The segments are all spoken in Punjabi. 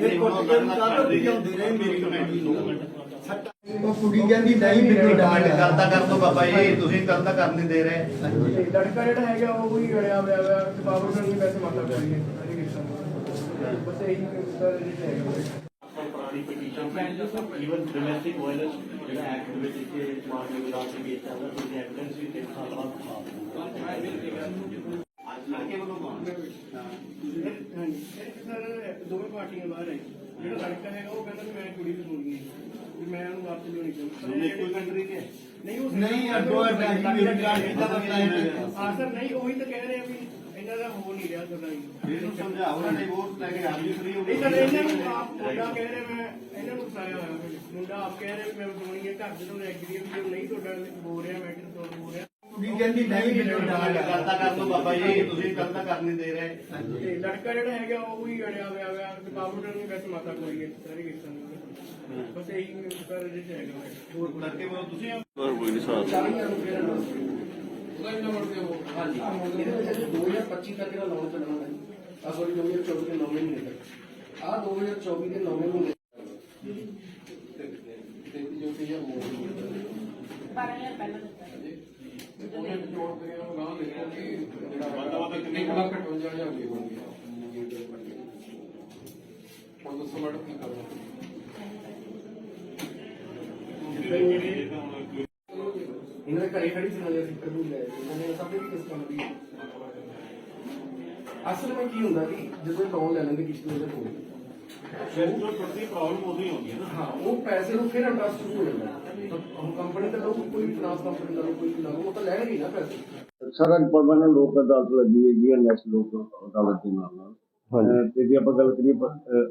ਮੇਰੇ ਕੋਲ ਤੇ ਕਾਹਦੇ ਲਿਆਉਂਦੇ ਰਹੇ ਮੇਰੀ ਕਮੇਟੀ ਨੂੰ ਸੱਟਾ ਉਹ ਕੁੜੀ ਕਹਿੰਦੀ ਨਹੀਂ ਮੈਨੂੰ ਡਾਂਟ ਗਲਤਾ ਕਰ ਦੋ ਬਾਬਾ ਜੀ ਤੁਸੀਂ ਗਲਤਾ ਕਰਨ ਨਹੀਂ ਦੇ ਰਹੇ। ਲੜਕਾ ਜਿਹੜਾ ਹੈਗਾ ਉਹ ਹੀ ਗੜਿਆ ਹੋਇਆ ਹੈ ਤੇ ਬਾਬੂ ਨੂੰ ਵੈਸੇ ਮਾਤਾ ਕਰੀ ਹੈ ਹਰੀ ਕ੍ਰਿਸ਼ਨ ਬਸ ਇਹੀ ਸਰ ਇਹ ਹੈਗਾ ਪੁਰਾਣੀ ਪਟੀਸ਼ਨ ਈਵਨ ਡੋਮੈਸਟਿਕ ਵਾਇਲੈਂਸ ਜਿਹੜਾ ਐਕਟ ਦੇ ਵਿੱਚ ਇੱਥੇ ਦੇ ਵਿਰਾਸਤ ਦੇ ਕੇਸ ਚੱਲਦਾ ਤੁਸੀਂ ਐਵੀਡੈਂਸ ਵੀ ਤਿੰਨ ਸਾਲ ਬਾਅਦ ਅੱਜ ਲੜਕੇ ਵੱਲੋਂ ਕੌਣ ਸਰ ਦੋਵੇਂ ਪਾਰਟੀਆਂ ਬਾਹਰ ਹੈ ਜਿਹੜਾ ਲੜਕਾ ਹੈਗਾ ਉਹ ਕਹਿੰਦਾ ਵੀ ਮੈਂ ਕੁੜੀ ਨੂੰ ਸੁਣੀ ਹੈ ਵੀ ਮੈਂ ਉਹਨੂੰ ਵਾਪਸ ਲਿਆਉਣੀ ਚਾਹੁੰਦਾ ਕੋਈ ਕੰਟਰੀ ਦੇ ਨਹੀਂ ਉਹ ਨਹੀਂ, ਅੱਗੋਂ ਜੀ, ਮੇਰੀ ਗੱਲ ਏਦਾਂ ਦਾ plan ਹੈ। ਸਰ ਨਹੀਂ ਉਹੀ ਤਾਂ ਕਹਿ ਰਹੇ ਆ ਵੀ ਇਹਨਾਂ ਦਾ ਹੋ ਨਹੀਂ ਰਿਹਾ ਤੁਹਾਡਾ ਇਹਨੂੰ ਸਮਝਾਓ ਨਾ ਡਿਵੋਰਸ ਲੈ ਕੇ ਆਪ ਵੀ ਫਰੀ ਹੋ ਨਹੀਂ ਸਰ ਇਹਨਾਂ ਨੂੰ ਆਪ ਮੁੰਡਾ ਕਹਿ ਰਹੇ ਮੈਂ ਇਹਨਾਂ ਨੂੰ ਫਸਾਇਆ ਹੋਇਆ। ਮੁੰਡਾ ਆਪ ਕਹਿ ਰਿਹਾ ਮੈਂ ਸੁਣੀ ਹੈ ਘਰ ਦੇ ਤੋਂ ਐਗਰੀ ਵੀ ਨਹੀਂ ਤੁਹਾਡਾ ਹੋ ਰਿਹਾ ਮੈਂ ਕਿਹਾ ਤੁਹਾਨੂੰ ਹੋ ਰਿਹਾ। ਕੁੜੀ ਕਹਿੰਦੀ ਨਹੀਂ ਮੈਨੂੰ ਡਾਂਟ ਗਲਤਾ ਕਰ ਦੋ ਬਾਬਾ ਜੀ ਤੁਸੀਂ ਗਲਤਾ ਕਰਨ ਨਹੀਂ ਦੇ ਰਹੇ ਤੇ ਲੜਕਾ ਜਿਹੜਾ ਹੈਗਾ ਉਹ ਹੀ ਅੜਿਆ ਹੋਇਆ ਹੋਇਆ ਤੇ ਬਾਬੂ ਨੂੰ ਵੈਸੇ ਮਾਤਾ ਕੋਈ ਹੈ ਸਾਰੀ ਕਿਸਮ ਬਸ ਇਹੀ ਸਰ ਇਹ ਹੈਗਾ ਹੋਰ ਲੜਕੇ ਵੱਲੋਂ ਤੁਸੀਂ ਇਹਦੇ ਵਿੱਚ ਅਜੇ 2025 ਤੱਕ ਦਾ ਲੋਨ ਚੱਲਣਾ ਹੈ ਆ ਸੋਰੀ 2024 ਦੇ 9 ਮਹੀਨੇ ਤੱਕ ਆ 2024 ਦੇ 9 ਮਹੀਨੇ ਤੇ ਜੋ ਕਿ ਇਹ ਮੋੜ ਬਾਰਾਂ ਹਜ਼ਾਰ ਪਹਿਲਾਂ ਦਿੱਤਾ ਹੈ। ਉਹਨੇ ਜੋੜ ਦੇ ਉਹ ਗਾਂ ਦੇਖੋ ਕਿ ਜਿਹੜਾ ਬੰਦਾ ਕਿੰਨੇ ਲੱਖ 58000 ਦੇ ਹੋਣਗੇ ਹੁਣ ਦੱਸੋ ਮੈਡਮ ਕੀ ਕਰਨਾ? ਇਹਨਾਂ ਦੇ ਘਰੇ ਖੜੀ ਸੀ ਨਾਲੇ ਅਸੀਂ ਪ੍ਰਭੂ ਲੈ ਇਹਨਾਂ ਨੇ ਸਭ ਨੂੰ ਕਿਸ ਕੰਮ ਦੀ। ਅਸਲ ਵਿੱਚ ਕੀ ਹੁੰਦਾ ਕਿ ਜਦੋਂ ਲੋਨ ਲੈ ਲੈਂਦੇ ਕਿਸ਼ਤ ਉਹਦੇ ਕੋਲ ਫਿਰ ਜੋ ਟੁੱਟਦੀ ਪ੍ਰੋਬਲਮ ਉਦੋਂ ਹੀ ਆਉਂਦੀ ਹੈ ਨਾ। ਹਾਂ ਉਹ ਪੈਸੇ ਨੂੰ ਫਿਰ ਇੰਟਰਸਟ ਸ਼ੁਰੂ ਹੋ ਜਾਂਦਾ। ਹੁਣ ਕੰਪਨੀ ਤਾਂ ਲਓ ਕੋਈ ਫਾਈਨਾਂਸ ਕੰਪਨੀ ਦਾ ਕੋਈ ਨਾ ਉਹ ਤਾਂ ਲੈਣਗੇ ਨਾ ਪੈਸੇ। ਸਾਰਾ ਪਰਮਾਨੈਂਟ ਲੋਕ ਅਦਾਲਤ ਲੱਗੀ ਹੈ ਜੀ ਨੈਸ਼ਨਲ ਲੋਕ ਅਦਾਲਤ ਦੇ ਨਾਲ ਨਾਲ। ਅਹ ਤੇ ਜੇ ਆਪਾਂ ਗੱਲ ਕਰੀਏ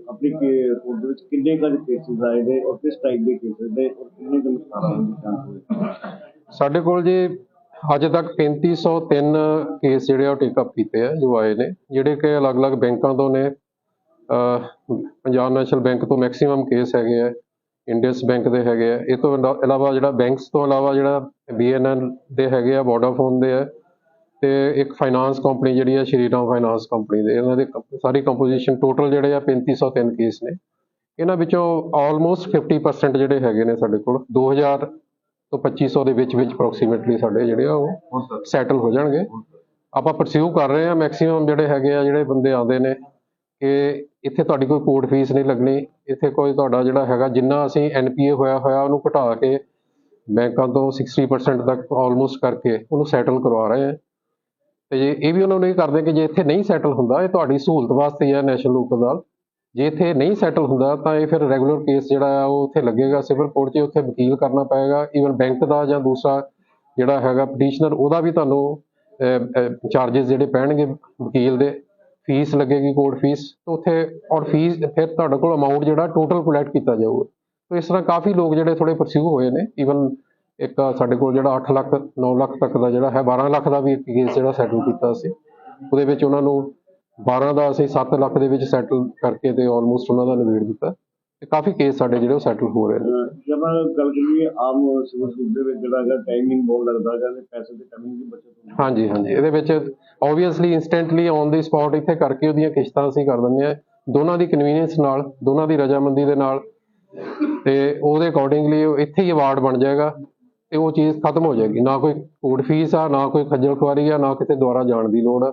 ਆਪਣੀ ਕੋਰਟ ਦੇ ਵਿੱਚ ਕਿੰਨੇ ਕੁ ਕੇਸਿਸ ਆਏ ਨੇ ਔਰ ਕਿਸ ਟਾਈਪ ਦੇ ਕੇਸਿਸ ਨੇ ਔਰ ਕਿੰਨੇ ਕੁ ਨੁਕਸਾਨ ਦੇ ਚਾਂਸ ਹੋਏ ਸਾਡੇ ਕੋਲ ਜੀ ਅਜੇ ਤੱਕ 3503 ਕੇਸ ਜਿਹੜੇ ਆ ਉਹ ਟੇਕ ਅਪ ਕੀਤੇ ਆ ਜੋ ਆਏ ਨੇ ਜਿਹੜੇ ਕਿ ਅਲੱਗ-ਅਲੱਗ ਬੈਂਕਾਂ ਤੋਂ ਨੇ। ਪੰਜਾਬ ਨੈਸ਼ਨਲ ਬੈਂਕ ਤੋਂ ਮੈਕਸਿਮਮ ਕੇਸ ਹੈਗੇ ਆ ਇੰਡਸ ਬੈਂਕ ਦੇ ਹੈਗੇ ਆ। ਇਹ ਤੋਂ ਇਲਾ- ਇਲਾਵਾ ਜਿਹੜਾ ਬੈਂਕਸ ਤੋਂ ਇਲਾਵਾ ਜਿਹੜਾ ਬੀਐਨਐਲ ਦੇ ਹੈਗੇ ਆ ਵੋਡਾਫੋਨ ਦੇ ਆ ਤੇ ਇੱਕ ਫਾਈਨਾਂਸ ਕੰਪਨੀ ਜਿਹੜੀ ਆ ਸ਼੍ਰੀਰਾਮ ਫਾਈਨਾਂਸ ਕੰਪਨੀ ਦੇ ਇਹਨਾਂ ਦੇ ਸਾਰੀ ਕੰਪੋਜੀਸ਼ਨ ਟੋਟਲ ਜਿਹੜੇ ਆ 3503 ਕੇਸ ਨੇ। ਇਹਨਾਂ ਵਿੱਚੋਂ ਆਲਮੋਸਟ 50% ਜਿਹੜੇ ਹੈਗੇ ਨੇ ਸਾਡੇ ਕੋਲ 2000 ਤੋਂ 2500 ਦੇ ਵਿੱਚ ਵਿੱਚ ਅਪਰੋਕਸੀਮੇਟਲੀ ਸਾਡੇ ਜਿਹੜੇ ਆ ਉਹ ਸੈਟਲ ਹੋ ਜਾਣਗੇ। ਆਪਾਂ ਪਰਸਿਊ ਕਰ ਰਹੇ ਆ ਮੈਕਸਿਮਮ ਜਿਹੜੇ ਹੈਗੇ ਆ ਜਿਹੜੇ ਬੰਦੇ ਆਉਂਦੇ ਨੇ ਕਿ ਇੱਥੇ ਤੁਹਾਡੀ ਕੋਈ ਕੋਰਟ ਫੀਸ ਨਹੀਂ ਲੱਗਣੀ ਇੱਥੇ ਕੋਈ ਤੁਹਾਡਾ ਜਿਹੜਾ ਹੈਗਾ ਜਿੰਨਾ ਅਸੀਂ ਐਨਪੀਏ ਹੋਇਆ ਹੋਇਆ ਉਹਨੂੰ ਘਟਾ ਕੇ ਬੈਂਕਾਂ ਤੋਂ 60% ਤੱਕ ਆਲਮੋਸਟ ਕਰਕੇ ਉਹਨੂੰ ਸੈਟਲ ਕਰਵਾ ਰਹੇ ਆ। ਤੇ ਜੇ ਇਹ ਵੀ ਉਹਨਾਂ ਨੂੰ ਇਹ ਕਰਦੇ ਕਿ ਜੇ ਇੱਥੇ ਨਹੀਂ ਸੈਟਲ ਹੁੰਦਾ, ਇਹ ਤੁਹਾਡੀ ਸਹੂਲਤ ਵਾਸਤੇ ਹੀ ਹੈ ਨੈਸ਼ਨਲ ਲੋਕ ਅਦਾਲਤ ਜੇ ਇੱਥੇ ਨਹੀਂ ਸੈਟਲ ਹੁੰਦਾ, ਤਾਂ ਇਹ ਫਿਰ ਰੈਗੂਲਰ ਕੇਸ ਜਿਹੜਾ ਆ, ਉਹ ਉੱਥੇ ਲੱਗੇਗਾ ਸਿਵਲ ਕੋਰਟ 'ਚ ਉੱਥੇ ਵਕੀਲ ਕਰਨਾ ਪਏਗਾ ਈਵਨ ਬੈਂਕ ਦਾ ਜਾਂ ਦੂਸਰਾ ਜਿਹੜਾ ਹੈਗਾ ਪਟੀਸ਼ਨਰ ਉਹਦਾ ਵੀ ਤੁਹਾਨੂੰ ਚਾਰजेस ਜਿਹੜੇ ਪੈਣਗੇ ਵਕੀਲ ਦੇ। ਫੀਸ ਲੱਗੇਗੀ ਕੋਰਟ ਫੀਸ ਉੱਥੇ, ਔਰ ਫੀਸ, ਫਿਰ ਤੁਹਾਡੇ ਕੋਲ ਅਮਾਉਂਟ ਜਿਹੜਾ ਟੋਟਲ ਕਲੈਕਟ ਕੀਤਾ ਜਾਊਗਾ। ਤੋ ਇਸ ਤਰ੍ਹਾਂ ਕਾਫੀ ਲੋਕ ਜਿਹੜੇ ਥੋੜੇ ਪਰਸਿਊ ਹੋਏ ਨੇ ਈਵਨ ਇੱਕ ਸਾਡੇ ਕੋਲ ਜਿਹੜਾ 8 ਲੱਖ 9 ਲੱਖ ਤੱਕ ਦਾ ਜਿਹੜਾ ਹੈ 12 ਲੱਖ ਦਾ ਵੀ ਇੱਕ ਕੇਸ ਜਿਹੜਾ ਸੈਟਲ ਕੀਤਾ ਸੀ। ਉਹਦੇ ਵਿੱਚ ਉਹਨਾਂ ਨੂੰ 12 ਦਾ ਅਸੀਂ 7 ਲੱਖ ਦੇ ਵਿੱਚ ਸੈਟਲ ਕਰਕੇ ਤੇ ਆਲਮੋਸਟ ਉਹਨਾਂ ਦਾ ਨਿਬੇੜ ਦਿੱਤਾ। ਤੇ ਕਾਫੀ ਕੇਸ ਸਾਡੇ ਜਿਹੜੇ ਉਹ ਸੈਟਲ ਹੋ ਰਹੇ ਨੇ। ਅਹ ਜੇ ਆਪਾਂ ਗੱਲ ਕਰੀਏ ਆਮ ਸਿਵਲ ਸੂਟ ਦੇ ਵਿੱਚ ਜਿਹੜਾ ਹੈਗਾ ਟਾਈਮਿੰਗ ਬਹੁਤ ਲੱਗਦਾ ਹੈਗਾ ਤੇ ਪੈਸੇ ਦੇ ਟਾਈਮਿੰਗ ਦੀ ਬਚਤ ਹੁੰਦੀ ਹਾਂਜੀ ਹਾਂਜੀ। ਇਹਦੇ ਵਿੱਚ obviously instantly on the spot ਇੱਥੇ ਕਰਕੇ ਉਹਦੀਆਂ ਕਿਸ਼ਤਾਂ ਅਸੀਂ ਕਰ ਦਿੰਦੇ ਆ ਦੋਨਾਂ ਦੀ ਕਨਵੀਨੀਅੰਸ ਨਾਲ ਦੋਨਾਂ ਦੀ ਰਜਾਮੰਦੀ ਦੇ ਨਾਲ ਤੇ ਉਹਦੇ ਅਕੋਰਡਿੰਗਲੀ ਇੱਥੇ ਹੀ ਅਵਾਰਡ ਬਣ ਜਾਏਗਾ। ਤੇ ਉਹ ਚੀਜ਼ ਖਤਮ ਹੋ ਜਾਏਗੀ। ਨਾ ਕੋਈ ਕੋਰਟ ਫੀਸ ਆ, ਨਾ ਕੋਈ ਖੱਜਲ ਖੁਆਰੀ ਆ, ਨਾ ਕਿਤੇ ਦੁਆਰਾ ਜਾਣ ਦੀ ਲੋੜ ਆ।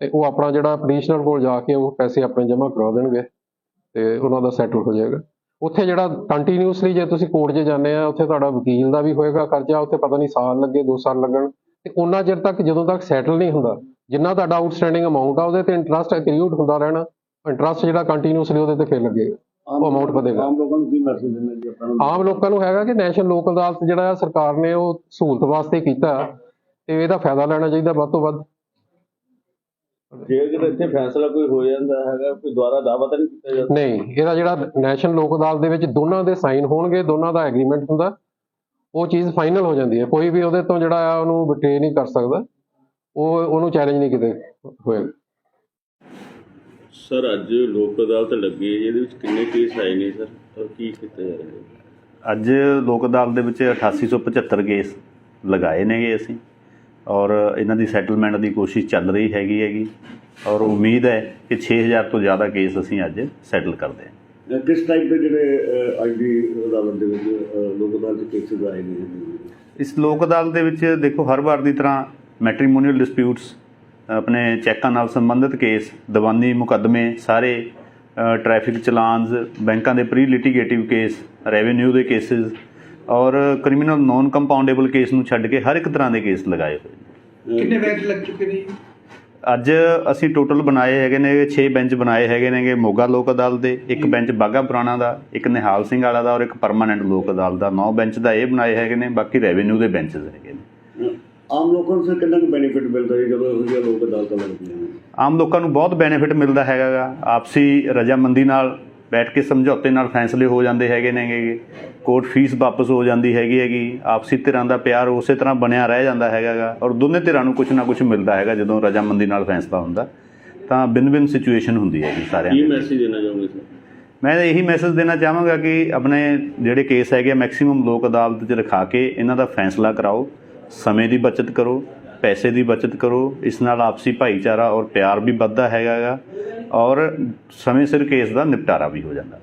ਤੇ ਉਹ ਆਪਣਾ ਜਿਹੜਾ ਪਟੀਸ਼ਨਰ ਕੋਲ ਜਾ ਕੇ ਉਹ ਪੈਸੇ ਆਪਣੇ ਜਮ੍ਹਾਂ ਕਰਵਾ ਦੇਣਗੇ ਤੇ ਉਹਨਾਂ ਦਾ ਸੈਟਲ ਹੋ ਜਾਏਗਾ। ਉੱਥੇ ਜਿਹੜਾ ਕੰਟੀਨਿਊਸਲੀ ਜੇ ਤੁਸੀਂ ਕੋਰਟ 'ਚ ਜਾਂਦੇ ਆ, ਉੱਥੇ ਤੁਹਾਡਾ ਵਕੀਲ ਦਾ ਵੀ ਹੋਏਗਾ ਖਰਚਾ, ਉੱਥੇ ਪਤਾ ਨਹੀਂ ਸਾਲ ਲੱਗੇ 2 ਸਾਲ ਲੱਗਣ। ਤੇ ਉਹਨਾਂ ਚਿਰ ਤੱਕ ਜਦੋਂ ਤੱਕ ਸੈਟਲ ਨਹੀਂ ਹੁੰਦਾ, ਜਿੰਨਾ ਤੁਹਾਡਾ ਆਊਟਸਟੈਂਡਿੰਗ ਅਮਾਉਂਟ ਆ, ਉਹਦੇ ਤੇ ਇੰਟਰਸਟ ਐਕਰੀਊਟ ਹੁੰਦਾ ਰਹਿਣਾ। ਇੰਟਰਸਟ ਜਿਹੜਾ ਕੰਟੀਨਿਊਸਲੀ ਉਹਦੇ ਤੇ ਫਿਰ ਲੱਗੇਗਾ। ਉਹ amount ਵਧੇਗਾ। ਆਮ ਲੋਕਾਂ ਨੂੰ ਕੀ ਮੈਸੇਜ ਦਿੰਦੇ ਜੀ ਆਪਾਂ ਨੂੰ? ਆਮ ਲੋਕਾਂ ਨੂੰ ਹੈਗਾ ਕਿ ਨੈਸ਼ਨਲ ਲੋਕ ਅਦਾਲਤ ਜਿਹੜਾ ਆ ਸਰਕਾਰ ਨੇ ਉਹ ਸਹੂਲਤ ਵਾਸਤੇ ਕੀਤਾ ਤੇ ਇਹਦਾ ਫਾਇਦਾ ਲੈਣਾ ਚਾਹੀਦਾ ਵੱਧ ਤੋਂ ਵੱਧ। ਜੇ ਕਿਤੇ ਇੱਥੇ ਫੈਸਲਾ ਕੋਈ ਹੋ ਜਾਂਦਾ ਹੈਗਾ ਕੋਈ ਦੁਬਾਰਾ ਦਾਅਵਾ ਤਾਂ ਨਹੀਂ ਕੀਤਾ ਜਾਂਦਾ? ਨਹੀਂ ਇਹਦਾ ਜਿਹੜਾ ਨੈਸ਼ਨਲ ਲੋਕ ਅਦਾਲਤ ਦੇ ਵਿੱਚ ਦੋਨਾਂ ਦੇ ਸਾਈਨ ਹੋਣਗੇ ਦੋਨਾਂ ਦਾ ਐਗਰੀਮੈਂਟ ਹੁੰਦਾ ਉਹ ਚੀਜ਼ ਫਾਈਨਲ ਹੋ ਜਾਂਦੀ ਹੈ। ਕੋਈ ਵੀ ਉਹਦੇ ਤੋਂ ਜਿਹੜਾ ਆ ਉਹਨੂੰ ਬਿਟੇ ਨਹੀਂ ਕਰ ਸਕਦਾ। ਉਹ ਉਹਨੂੰ ਚੈਲੰਜ ਨਹੀਂ ਕਿਤੇ ਹੋਏਗਾ। ਸਰ ਅੱਜ ਲੋਕ ਅਦਾਲਤ ਲੱਗੀ ਹੈ ਇਹਦੇ ਵਿੱਚ ਕਿੰਨੇ ਕੇਸ ਆਏ ਨੇ ਸਰ? ਔਰ ਕੀ ਕੀਤਾ ਜਾ ਰਿਹਾ ਹੈ ਅੱਜ ਲੋਕ ਅਦਾਲਤ ਦੇ ਵਿੱਚ 8875 ਕੇਸ ਲਗਾਏ ਨੇਗੇ ਅਸੀਂ ਔਰ ਇਹਨਾਂ ਦੀ ਸੈਟਲਮੈਂਟ ਦੀ ਕੋਸ਼ਿਸ਼ ਚੱਲ ਰਹੀ ਹੈਗੀ ਹੈਗੀ ਔਰ ਉਮੀਦ ਹੈ ਕਿ 6000 ਤੋਂ ਜ਼ਿਆਦਾ ਕੇਸ ਅਸੀਂ ਅੱਜ ਸੈਟਲ ਕਰਦੇ ਹਾਂ। ਕਿਸ ਟਾਈਪ ਦੇ ਜਿਹੜੇ ਅੱਜ ਦੀ ਅਦਾਲਤ ਦੇ ਵਿੱਚ ਲੋਕ ਅਦਾਲਤ ਦੇ ਕੇਸਿਸ ਆਏ ਨੇ? ਇਸ ਲੋਕ ਅਦਾਲਤ ਦੇ ਵਿੱਚ ਦੇਖੋ ਹਰ ਵਾਰ ਦੀ ਤਰ੍ਹਾਂ ਮੈਟ੍ਰੀਮੋਨੀਅਲ ਡਿਸਪਿਊਟਸ ਆਪਣੇ ਚੈੱਕਾਂ ਨਾਲ ਸੰਬੰਧਿਤ ਕੇਸ ਦੀਵਾਨੀ ਮੁਕੱਦਮੇ ਸਾਰੇ ਟ੍ਰੈਫਿਕ ਚਲਾਨਸ ਬੈਂਕਾਂ ਦੇ ਪ੍ਰੀ ਲਿਟੀਗੇਟਿਵ ਕੇਸ ਰੈਵਨਿਊ ਦੇ ਕੇਸਿਸ ਔਰ ਕ੍ਰਿਮੀਨਲ ਨੋਨ ਕੰਪਾਊਂਡੇਬਲ ਕੇਸ ਨੂੰ ਛੱਡ ਕੇ ਹਰ ਇੱਕ ਤਰ੍ਹਾਂ ਦੇ ਕੇਸ ਲਗਾਏ ਹੋਏ ਨੇ। ਕਿੰਨੇ ਬੈਂਚ ਲੱਗ ਚੁੱਕੇ ਨੇ ਅੱਜ ਅਸੀਂ ਟੋਟਲ ਬਣਾਏ ਹੈਗੇ ਨੇ 6 ਬੈਂਚ ਬਣਾਏ ਹੈਗੇ ਨੇਗੇ ਮੋਗਾ ਲੋਕ ਅਦਾਲਤ ਦੇ ਇੱਕ ਬੈਂਚ ਬਾਗਾ ਪੁਰਾਣਾ ਦਾ ਇੱਕ ਨਿਹਾਲ ਸਿੰਘ ਵਾਲਾ ਦਾ ਔਰ ਇੱਕ ਪਰਮਾਨੈਂਟ ਲੋਕ ਅਦਾਲਤ ਦਾ। 9 ਬੈਂਚ ਦਾ ਇਹ ਬਣਾਏ ਹੈਗੇ ਨੇ ਬਾਕੀ ਰੈਵਨਿਊ ਦੇ ਬੈਂਚਸ ਹੈਗੇ ਨੇ। ਆਮ ਲੋਕਾਂ ਨੂੰ ਕਿੰਨਾ ਕੁ ਬੈਨੀਫਿਟ ਮਿਲਦਾ ਹੈ ਜਦੋਂ ਇਹੋ ਜਿਹੀਆਂ ਲੋਕ ਅਦਾਲਤਾਂ ਲੱਗਦੀਆਂ ਨੇ? ਆਮ ਲੋਕਾਂ ਨੂੰ ਬਹੁਤ ਬੈਨੀਫਿਟ ਮਿਲਦਾ ਹੈਗਾ ਆਪਸੀ ਰਜਾਮੰਦੀ ਨਾਲ ਬੈਠ ਕੇ ਸਮਝੌਤੇ ਨਾਲ ਫੈਸਲੇ ਹੋ ਜਾਂਦੇ ਹੈਗੇ ਨੇਗੇ ਕੋਰਟ ਫੀਸ ਵਾਪਸ ਹੋ ਜਾਂਦੀ ਹੈਗੀ ਹੈਗੀ। ਆਪਸੀ ਧਿਰਾਂ ਦਾ ਪਿਆਰ ਉਸੇ ਤਰ੍ਹਾਂ ਬਣਿਆ ਰਹਿ ਜਾਂਦਾ ਹੈਗਾ ਔਰ ਦੋਨੇ ਧਿਰਾਂ ਨੂੰ ਕੁਝ ਨਾ ਕੁਝ ਮਿਲਦਾ ਹੈਗਾ ਜਦੋਂ ਰਜਾਮੰਦੀ ਨਾਲ ਫੈਸਲਾ ਹੁੰਦਾ। ਤਾਂ ਬਿਨ-ਬਿਨ ਸਿਚੁਏਸ਼ਨ ਹੁੰਦੀ ਹੈਗੀ ਸਾਰਿਆਂ ਕੀ ਦੀ। ਮੈਸੇਜ ਦੇਣਾ ਚਾਹੋਗੇ ਸਰ? ਮੈਂ ਇਹੀ ਮੈਸੇਜ ਦੇਣਾ ਚਾਹਾਂਗਾ ਕਿ ਆਪਣੇ ਜਿਹੜੇ ਕੇਸ ਹੈਗੇ ਮੈਕਸਿਮਮ ਲੋਕ ਅਦਾਲਤ 'ਚ ਰਖਾ ਕੇ ਇਹਨਾਂ ਦਾ ਫੈਸਲਾ ਕਰਾਓ। ਸਮੇਂ ਦੀ ਬਚਤ ਕਰੋ, ਪੈਸੇ ਦੀ ਬਚਤ ਕਰੋ, ਇਸ ਨਾਲ ਆਪਸੀ ਭਾਈਚਾਰਾ ਔਰ ਪਿਆਰ ਵੀ ਵੱਧਦਾ ਹੈਗਾ ਗਾ ਔਰ ਸਮੇਂ ਸਿਰ ਕੇਸ ਦਾ ਨਿਪਟਾਰਾ ਵੀ ਹੋ ਜਾਂਦਾ।